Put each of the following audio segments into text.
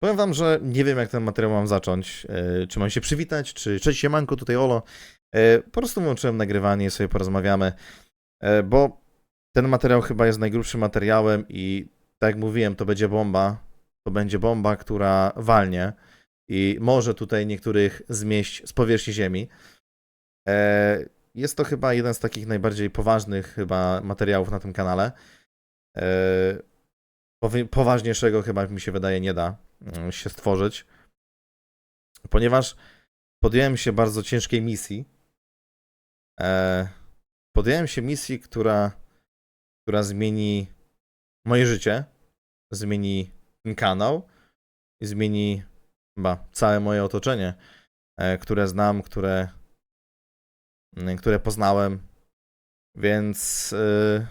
Powiem wam, że nie wiem, jak ten materiał mam zacząć. E, Czy mam się przywitać, czy cześć siemanko, tutaj Olo. E, Po prostu włączyłem nagrywanie i sobie porozmawiamy, e, bo ten materiał chyba jest najgrubszym materiałem i tak jak mówiłem, to będzie bomba. To będzie bomba, która walnie i może tutaj niektórych zmieść z powierzchni ziemi. Jest to chyba jeden z takich najbardziej poważnych chyba materiałów na tym kanale. Poważniejszego chyba mi się wydaje nie da się stworzyć, ponieważ podjąłem się bardzo ciężkiej misji. E, podjąłem się misji, która, która zmieni moje życie, zmieni ten kanał i zmieni chyba całe moje otoczenie, e, które znam, które, mm, które poznałem. Więc y,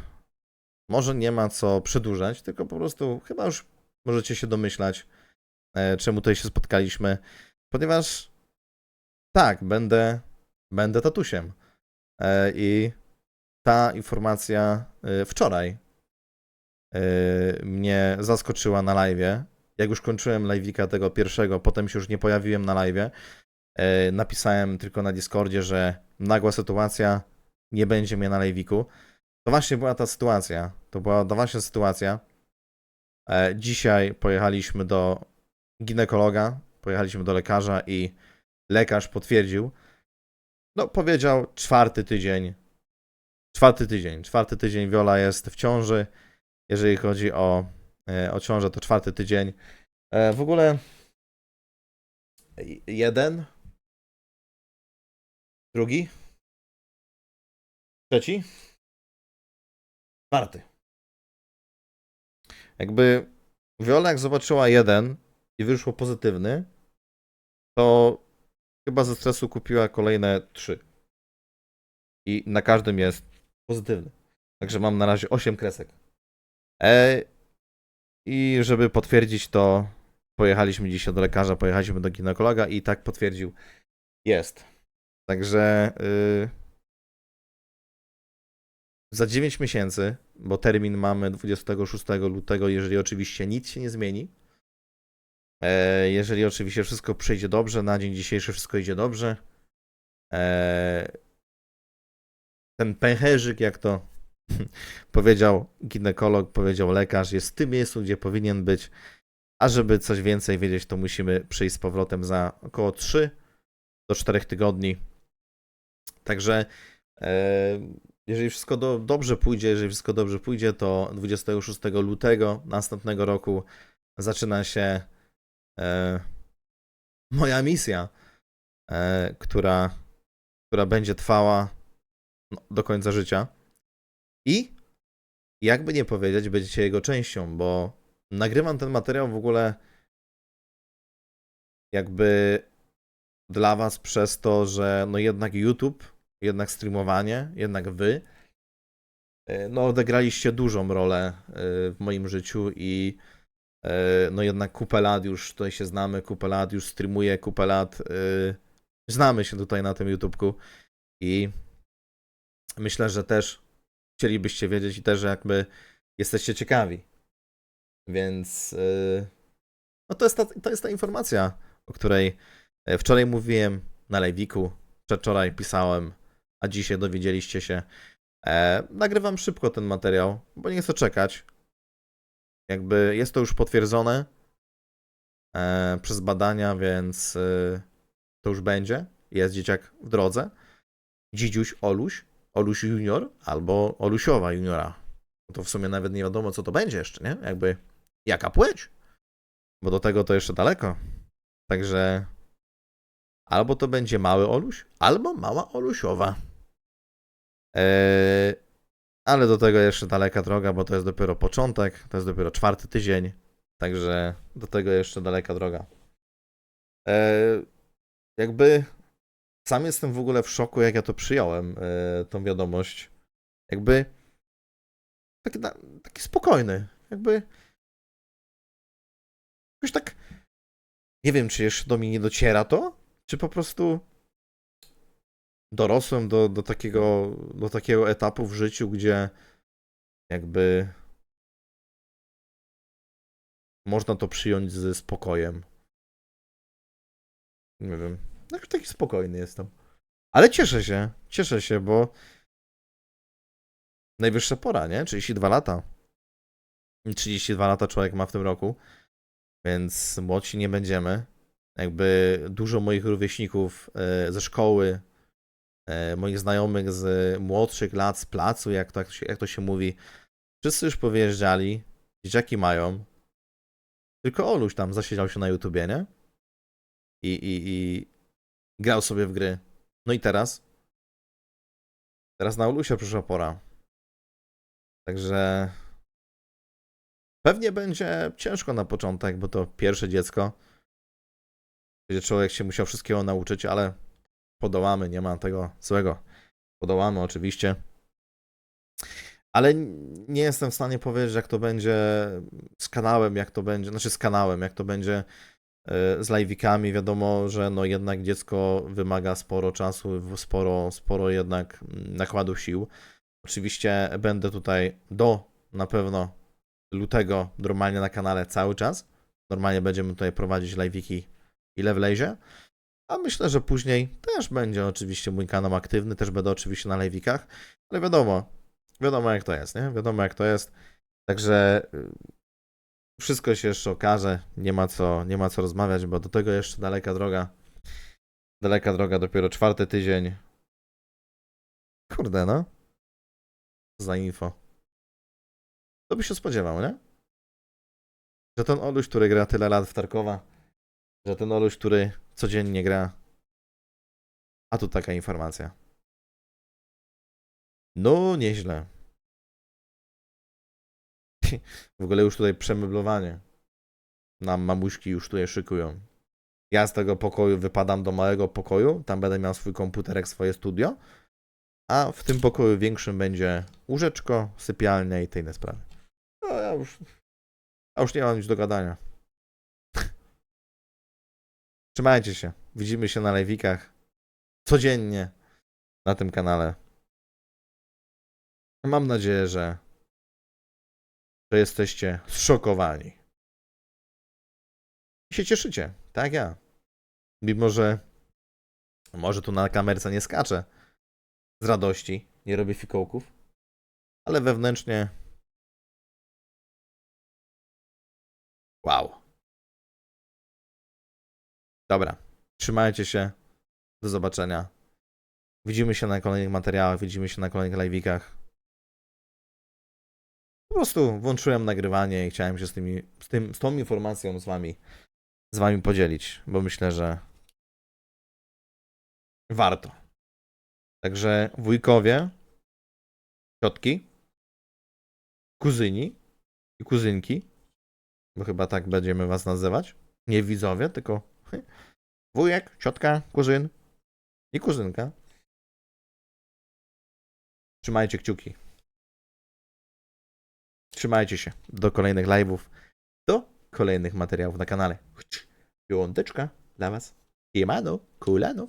może nie ma co przedłużać, tylko po prostu chyba już możecie się domyślać, e, czemu tutaj się spotkaliśmy, ponieważ tak, będę, będę tatusiem. E, I ta informacja e, wczoraj e, mnie zaskoczyła na live. Jak już kończyłem live'ika tego pierwszego, potem się już nie pojawiłem na live. e, Napisałem tylko na Discordzie, że nagła sytuacja, nie będzie mnie na live'iku. To właśnie była ta sytuacja. To była ta właśnie sytuacja. E, Dzisiaj pojechaliśmy do ginekologa, pojechaliśmy do lekarza i lekarz potwierdził. No, powiedział czwarty tydzień. Czwarty tydzień. Czwarty tydzień Wiola jest w ciąży. Jeżeli chodzi o, e, o ciążę, to czwarty tydzień. E, W ogóle jeden, drugi, trzeci, czwarty. Jakby Viola jak zobaczyła jeden i wyszło pozytywny, to chyba ze stresu kupiła kolejne trzy. I na każdym jest pozytywny. Także mam na razie 8 kresek. E, I żeby potwierdzić to, pojechaliśmy dzisiaj do lekarza, pojechaliśmy do ginekologa i tak potwierdził. Jest. Także y, za 9 miesięcy, bo termin mamy 26 lutego, jeżeli oczywiście nic się nie zmieni. E, jeżeli oczywiście wszystko przejdzie dobrze, na dzień dzisiejszy wszystko idzie dobrze. E, ten pęcherzyk, jak to powiedział ginekolog, powiedział lekarz, jest w tym miejscu, gdzie powinien być. A żeby coś więcej wiedzieć, to musimy przyjść z powrotem za około 3 do 4 tygodni. Także e, jeżeli wszystko do, dobrze pójdzie, jeżeli wszystko dobrze pójdzie, to 26 lutego następnego roku zaczyna się e, moja misja, e, która, która będzie trwała no, do końca życia. I jakby nie powiedzieć, będziecie jego częścią, bo nagrywam ten materiał w ogóle jakby dla was przez to, że no jednak YouTube, jednak streamowanie, jednak wy e, no odegraliście dużą rolę e, w moim życiu i no jednak kupę lat już tutaj się znamy, kupę lat już streamuję, kupę lat e, znamy się tutaj na tym YouTubeku i myślę, że też chcielibyście wiedzieć i też jakby jesteście ciekawi. Więc yy, no to jest, ta, to jest ta informacja, o której e, wczoraj mówiłem na live'iku, przedwczoraj pisałem, a dzisiaj dowiedzieliście się. E, nagrywam szybko ten materiał, bo nie chcę czekać. Jakby jest to już potwierdzone e, przez badania, więc e, to już będzie. Jest dzieciak w drodze. Dzidziuś Oluś, Oluś Junior albo Olusiowa Juniora. To w sumie nawet nie wiadomo, co to będzie jeszcze, nie? Jakby jaka płeć? Bo do tego to jeszcze daleko. Także albo to będzie mały Oluś, albo mała Olusiowa. Eee, ale do tego jeszcze daleka droga, bo to jest dopiero początek, to jest dopiero czwarty tydzień. Także do tego jeszcze daleka droga. Eee, jakby sam jestem w ogóle w szoku, jak ja to przyjąłem, e, tą wiadomość. Jakby taki, taki spokojny. Jakby jakoś tak nie wiem, czy jeszcze do mnie nie dociera to, czy po prostu dorosłem do, do, takiego, do takiego etapu w życiu, gdzie jakby można to przyjąć ze spokojem. Nie wiem. Tak, taki spokojny jestem. Ale cieszę się, cieszę się, bo najwyższa pora, nie? 32 lata. 32 lata człowiek ma w tym roku, więc młodsi nie będziemy. Jakby dużo moich rówieśników e, ze szkoły, moich znajomych z młodszych lat, z placu, jak to, jak to, się, jak to się mówi, wszyscy już powyjeżdżali, dzieciaki mają. Tylko Oluś tam zasiedział się na YouTubie, nie? I, i, i grał sobie w gry. No i teraz? Teraz na Olusia przyszła pora. Także pewnie będzie ciężko na początek, bo to pierwsze dziecko. Gdzie człowiek się musiał wszystkiego nauczyć, ale podołamy, nie ma tego złego. Podołamy oczywiście. Ale nie jestem w stanie powiedzieć, jak to będzie z kanałem, jak to będzie, znaczy z kanałem, jak to będzie e, z live'ikami. Wiadomo, że no jednak dziecko wymaga sporo czasu, sporo, sporo jednak nakładu sił. Oczywiście będę tutaj do na pewno lutego normalnie na kanale cały czas. Normalnie będziemy tutaj prowadzić live'iki ile wlezie. A myślę, że później też będzie oczywiście mój kanał aktywny, też będę oczywiście na live'ikach, ale wiadomo, wiadomo jak to jest, nie? Wiadomo jak to jest. Także y, wszystko się jeszcze okaże, nie ma co, nie ma co rozmawiać, bo do tego jeszcze daleka droga. Daleka droga, dopiero czwarty tydzień. Kurde, no. Za info. To by się spodziewał, nie? Że ten Oluś, który gra tyle lat w Tarkowa, że ten Oluś, który codziennie gra. A tu taka informacja. No, nieźle. W ogóle już tutaj przemeblowanie. Nam mamuśki już tutaj szykują. Ja z tego pokoju wypadam do małego pokoju, tam będę miał swój komputerek, swoje studio, a w tym pokoju większym będzie łóżeczko, sypialnia i te inne sprawy. No ja już, ja już nie mam nic do gadania. Trzymajcie się. Widzimy się na live'ikach codziennie na tym kanale. Mam nadzieję, że, że jesteście zszokowani. I się cieszycie, tak ja. Mimo, że może tu na kamerce nie skaczę z radości, nie robię fikołków, ale wewnętrznie wow. Dobra, trzymajcie się. Do zobaczenia. Widzimy się na kolejnych materiałach, widzimy się na kolejnych live'ikach. Po prostu włączyłem nagrywanie i chciałem się z, tymi, z, tym, z tą informacją z wami, z wami podzielić, bo myślę, że warto. Także wujkowie, ciotki, kuzyni i kuzynki, bo chyba tak będziemy was nazywać. Nie widzowie, tylko wujek, ciotka, kuzyn i kuzynka. Trzymajcie kciuki. Trzymajcie się do kolejnych live'ów, do kolejnych materiałów na kanale. Piąteczka dla was. Siemano, kulano.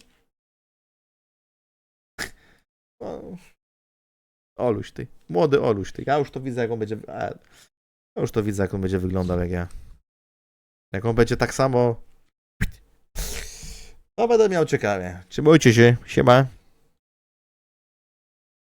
Oluś ty, młody Oluś ty. Ja już to widzę, jak on będzie... Ja już to widzę, jak on będzie wyglądał, jak ja. Jak on będzie tak samo... No będę miał ciekawie. Trzymajcie się, siema.